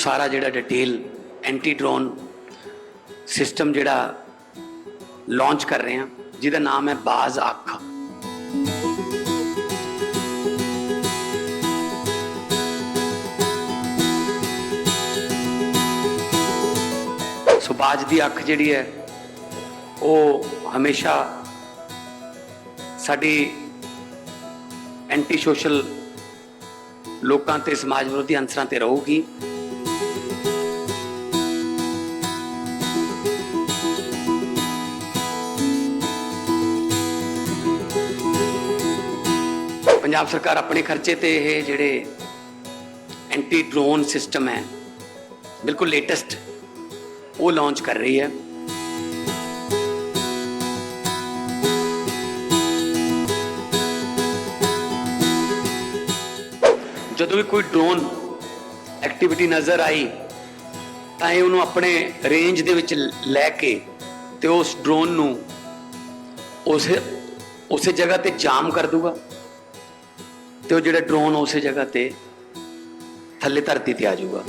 ਸਾਰਾ ਜਿਹੜਾ detail anti drone system ਜਿਹੜਾ ਲਾਂਚ ਕਰ ਰਹੇ ਹਾਂ, ਜਿਹਦਾ ਨਾਮ ਹੈ ਬਾਜ਼ ਅੱਖ। ਸੋ ਬਾਜ਼ ਦੀ ਅੱਖ ਜਿਹੜੀ ਹੈ, ਉਹ ਹਮੇਸ਼ਾ ਸਾਡੀ ਐਂਟੀ ਸੋਸ਼ਲ ਲੋਕਾਂ ਤੇ ਸਮਾਜ ਵਿਰੋਧੀ ਅੰਸਰਾਂ ਤੇ ਰਹੂਗੀ। ਪੰਜਾਬ ਸਰਕਾਰ ਆਪਣੇ ਖਰਚੇ ਤੇ ਇਹ ਜਿਹੜੇ ਐਂਟੀ ਡਰੋਨ ਸਿਸਟਮ ਹੈ, ਬਿਲਕੁਲ ਲੇਟੈਸਟ, ਉਹ ਲਾਂਚ ਕਰ ਰਹੀ ਹੈ। ਜਦੋਂ ਵੀ ਕੋਈ ਡਰੋਨ ਐਕਟੀਵਿਟੀ ਨਜ਼ਰ ਆਈ, ਤਾਂ ਇਹ ਉਹਨੂੰ ਆਪਣੇ ਰੇਂਜ ਦੇ ਵਿੱਚ ਲੈ ਕੇ ਤੇ ਉਸ ਡਰੋਨ ਨੂੰ ਉਸੇ ਉਸੇ ਜਗ੍ਹਾ ਤੇ ਜਾਮ ਕਰ ਦੂਗਾ ਤੇ ਉਹ ਜਿਹੜਾ ਡਰੋਨ ਉਸੇ ਜਗ੍ਹਾ ਤੇ ਥੱਲੇ ਧਰਤੀ ਤੇ ਆ ਜਾਊਗਾ।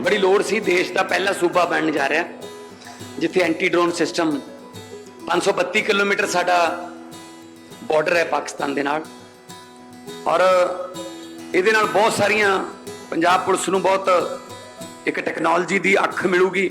ਬੜੀ ਲੋੜ ਸੀ, ਦੇਸ਼ ਦਾ ਪਹਿਲਾ ਸੂਬਾ ਬਣਨ ਜਾ ਰਿਹਾ, ਜਿੱਥੇ ਐਂਟੀ ਡਰੋਨ ਸਿਸਟਮ 532 ਕਿਲੋਮੀਟਰ ਸਾਡਾ ਬਾਰਡਰ ਹੈ ਪਾਕਿਸਤਾਨ ਦੇ ਨਾਲ। ਔਰ ਇਹਦੇ ਨਾਲ ਬਹੁਤ ਸਾਰੀਆਂ ਪੰਜਾਬ ਪੁਲਿਸ ਨੂੰ ਬਹੁਤ ਇੱਕ ਟੈਕਨੋਲੋਜੀ ਦੀ ਅੱਖ ਮਿਲੂਗੀ।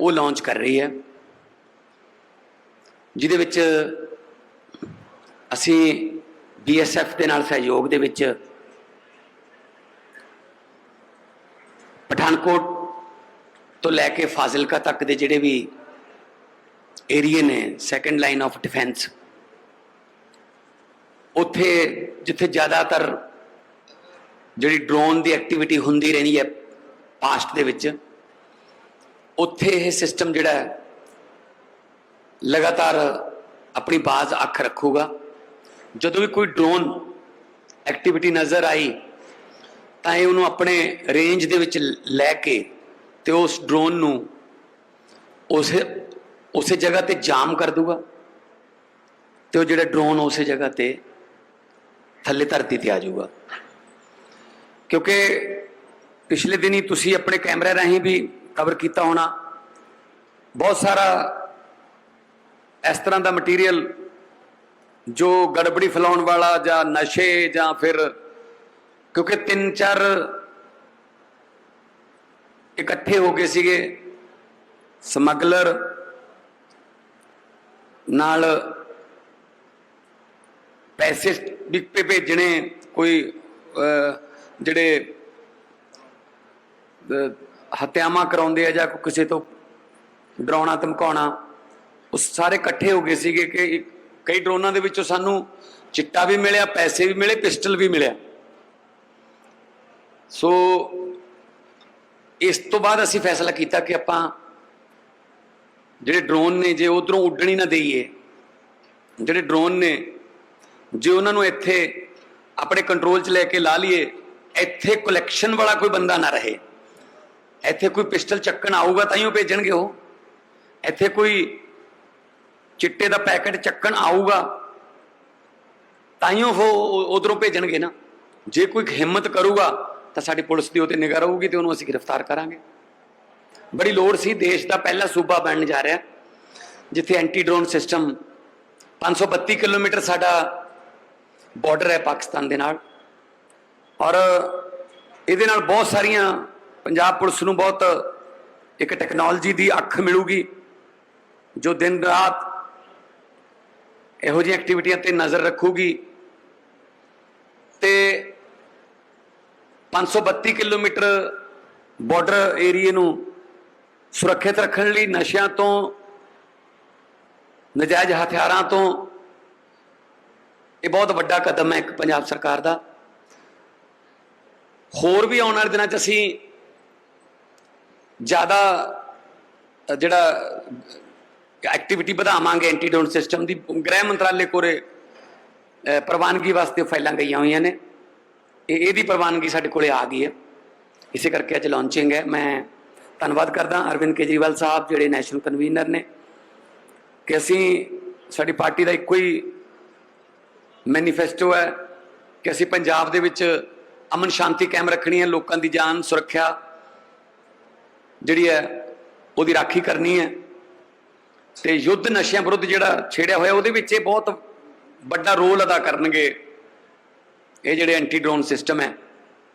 ਉਹ ਲਾਂਚ ਕਰ ਰਹੀ ਹੈ। ਜਿਹਦੇ ਵਿੱਚ ਅਸੀਂ ਬੀਐਸਐਫ ਦੇ ਨਾਲ ਸਹਿਯੋਗ ਦੇ ਵਿੱਚ ਪਠਾਨਕੋਟ ਤੋਂ ਲੈ ਕੇ ਫਾਜ਼ਿਲਕਾ ਤੱਕ ਦੇ ਜਿਹੜੇ ਵੀ ਏਰੀਏ ਨੇ ਸੈਕੰਡ ਲਾਈਨ ਆਫ ਡਿਫੈਂਸ ਉੱਥੇ ਜਿੱਥੇ ਜ਼ਿਆਦਾਤਰ ਜਿਹੜੀ ਡਰੋਨ ਦੀ ਐਕਟੀਵਿਟੀ ਹੁੰਦੀ ਰਹਿੰਦੀ ਹੈ ਪਾਸਟ ਦੇ ਵਿੱਚ ਉੱਥੇ ਇਹ ਸਿਸਟਮ ਜਿਹੜਾ ਹੈ, ਲਗਾਤਾਰ ਆਪਣੀ ਬਾਜ਼ ਅੱਖ ਰੱਖੂਗਾ। ਜਦੋਂ ਵੀ ਕੋਈ ਡਰੋਨ ਐਕਟੀਵਿਟੀ ਨਜ਼ਰ ਆਈ, ਤਾਂ ਇਹ ਉਹਨੂੰ ਆਪਣੇ ਰੇਂਜ ਦੇ ਵਿੱਚ ਲੈ ਕੇ ਤੇ ਉਸ ਡਰੋਨ ਨੂੰ ਉਸੇ ਉਸੇ ਜਗ੍ਹਾ ਤੇ ਜਾਮ ਕਰ ਦੂਗਾ। ਤੇ ਉਹ ਜਿਹੜਾ ਡਰੋਨ ਉਸੇ ਜਗ੍ਹਾ ਤੇ ਥੱਲੇ ਧਰਤੀ ਤੇ ਆ ਜਾਊਗਾ। ਕਿਉਂਕਿ ਪਿਛਲੇ ਦਿਨੀ ਤੁਸੀਂ ਆਪਣੇ ਕੈਮਰੇ ਰਾਹੀਂ ਵੀ ਕਵਰ ਕੀਤਾ ਹੋਣਾ। ਬਹੁਤ ਸਾਰਾ ਇਸ ਤਰ੍ਹਾਂ ਦਾ ਮਟੀਰੀਅਲ ਜੋ ਗੜਬੜੀ ਫੈਲਾਉਣ ਵਾਲਾ ਜਾਂ ਨਸ਼ੇ ਜਾਂ ਫਿਰ ਕਿਉਂਕਿ ਤਿੰਨ ਚਾਰ ਇਕੱਠੇ ਹੋ ਗਏ ਸੀਗੇ। ਸਮਗਲਰ ਨਾਲ ਪੈਸੇ ਵੀ ਭੇਜਣੇ, ਕੋਈ ਜਿਹੜੇ ਹੱਤਿਆਵਾਂ ਕਰਾਉਂਦੇ ਆ ਜਾਂ ਕਿਸੇ ਤੋਂ ਡਰਾਉਣਾ, ਧਮਕਾਉਣਾ ਉਹ ਸਾਰੇ ਇਕੱਠੇ ਹੋ ਗਏ ਸੀਗੇ ਕਿ ਕਈ ਡਰੋਨਾਂ ਦੇ ਵਿੱਚੋਂ ਸਾਨੂੰ ਚਿੱਟਾ ਵੀ ਮਿਲਿਆ, ਪੈਸੇ ਵੀ ਮਿਲੇ, ਪਿਸਟਲ ਵੀ ਮਿਲਿਆ। ਸੋ ਇਸ ਤੋਂ ਬਾਅਦ ਅਸੀਂ ਫੈਸਲਾ ਕੀਤਾ ਕਿ ਆਪਾਂ ਜਿਹੜੇ ਡਰੋਨ ਨੇ ਜੇ ਉਧਰੋਂ ਉੱਡਣੀ ਨਾ ਦੇਈਏ, ਜਿਹੜੇ ਡਰੋਨ ਨੇ ਜੇ ਉਹਨਾਂ ਨੂੰ ਇੱਥੇ ਆਪਣੇ ਕੰਟਰੋਲ 'ਚ ਲੈ ਕੇ ਲਾ ਲਈਏ, ਇੱਥੇ ਕਲੈਕਸ਼ਨ ਵਾਲਾ ਕੋਈ ਬੰਦਾ ਨਾ ਰਹੇ। ਇੱਥੇ ਕੋਈ ਪਿਸਟਲ ਚੱਕਣ ਆਊਗਾ ਤਾਂ ਹੀ ਉਹ ਭੇਜਣਗੇ ਉਹ। ਇੱਥੇ ਕੋਈ ਚਿੱਟੇ ਦਾ ਪੈਕੇਟ ਚੱਕਣ ਆਊਗਾ ਤਾਂ ਹੀ ਉਹ ਉਧਰੋਂ ਭੇਜਣਗੇ ਨਾ। ਜੇ ਕੋਈ ਹਿੰਮਤ ਕਰੂਗਾ ਤਾਂ ਸਾਡੀ ਪੁਲਿਸ ਦੀ ਉਹ ਤੇ ਨਿਗਾਹ ਰਹੂਗੀ ਤੇ ਉਹਨੂੰ ਅਸੀਂ ਗ੍ਰਿਫਤਾਰ ਕਰਾਂਗੇ। ਬੜੀ ਲੋੜ ਸੀ ਦੇਸ਼ ਦਾ ਪਹਿਲਾ ਸੂਬਾ ਬਣਨ ਜਾ ਰਿਹਾ, ਜਿੱਥੇ ਐਂਟੀ ਡਰੋਨ ਸਿਸਟਮ 532 ਕਿਲੋਮੀਟਰ ਸਾਡਾ ਬਾਰਡਰ ਹੈ ਪਾਕਿਸਤਾਨ ਦੇ ਨਾਲ। ਔਰ ਇਹਦੇ ਨਾਲ ਬਹੁਤ ਸਾਰੀਆਂ ਪੰਜਾਬ ਪੁਲਿਸ ਨੂੰ ਬਹੁਤ ਇੱਕ ਟੈਕਨੋਲੋਜੀ ਦੀ ਅੱਖ ਮਿਲੂਗੀ, ਜੋ ਦਿਨ ਰਾਤ ਇਹੋ ਜਿਹੀ ਐਕਟੀਵਿਟੀਆਂ ਤੇ ਨਜ਼ਰ ਰੱਖੂਗੀ। ਤੇ 532 ਕਿਲੋਮੀਟਰ ਬਾਰਡਰ ਏਰੀਏ ਨੂੰ ਸੁਰੱਖਿਅਤ ਰੱਖਣ ਲਈ ਨਸ਼ਿਆਂ ਤੋਂ, ਨਜਾਇਜ਼ ਹਥਿਆਰਾਂ ਤੋਂ ਇਹ ਬਹੁਤ ਵੱਡਾ ਕਦਮ ਹੈ ਇੱਕ ਪੰਜਾਬ ਸਰਕਾਰ ਦਾ। ਹੋਰ ਵੀ ਆਉਣ ਵਾਲੇ ਦਿਨਾਂ 'ਚ ਅਸੀਂ ਜ਼ਿਆਦਾ ਜਿਹੜਾ ਐਕਟੀਵਿਟੀ ਵਧਾਵਾਂਗੇ ਐਂਟੀਡੋਨ ਸਿਸਟਮ ਦੀ, ਗ੍ਰਹਿ ਮੰਤਰਾਲੇ ਕੋਰੇ ਪ੍ਰਵਾਨਗੀ ਵਾਸਤੇ ਫਾਈਲਾਂ ਗਈਆਂ ਹੋਈਆਂ ਨੇ। ਇਹ, ਇਹਦੀ ਪ੍ਰਵਾਨਗੀ ਸਾਡੇ ਕੋਲੇ ਆ ਗਈ ਹੈ। ਇਸੇ ਕਰਕੇ ਅੱਜ ਲਾਂਚਿੰਗ ਹੈ। ਮੈਂ ਧੰਨਵਾਦ ਕਰਦਾ ਅਰਵਿੰਦ ਕੇਜਰੀਵਾਲ ਸਾਹਿਬ, ਜਿਹੜੇ ਨੈਸ਼ਨਲ ਕਨਵੀਨਰ ਨੇ, ਕਿ ਅਸੀਂ ਸਾਡੀ ਪਾਰਟੀ ਦਾ ਇੱਕੋ ਹੀ ਮੈਨੀਫੈਸਟੋ ਹੈ ਕਿ ਅਸੀਂ ਪੰਜਾਬ ਦੇ ਵਿੱਚ ਅਮਨ ਸ਼ਾਂਤੀ ਕਾਇਮ ਰੱਖਣੀ ਹੈ, ਲੋਕਾਂ ਦੀ ਜਾਨ ਸੁਰੱਖਿਆ ਜਿਹੜੀ ਹੈ, ਉਹਦੀ ਰਾਖੀ ਕਰਨੀ ਹੈ। ਤੇ ਯੁੱਧ ਨਸ਼ਿਆਂ ਵਿਰੁੱਧ ਜਿਹੜਾ ਛੇੜਿਆ ਹੋਇਆ, ਉਹਦੇ ਵਿੱਚ ਇਹ ਬਹੁਤ ਵੱਡਾ ਰੋਲ ਅਦਾ ਕਰਨਗੇ। ਇਹ ਜਿਹੜੇ ਐਂਟੀ ਡਰੋਨ ਸਿਸਟਮ ਹੈ।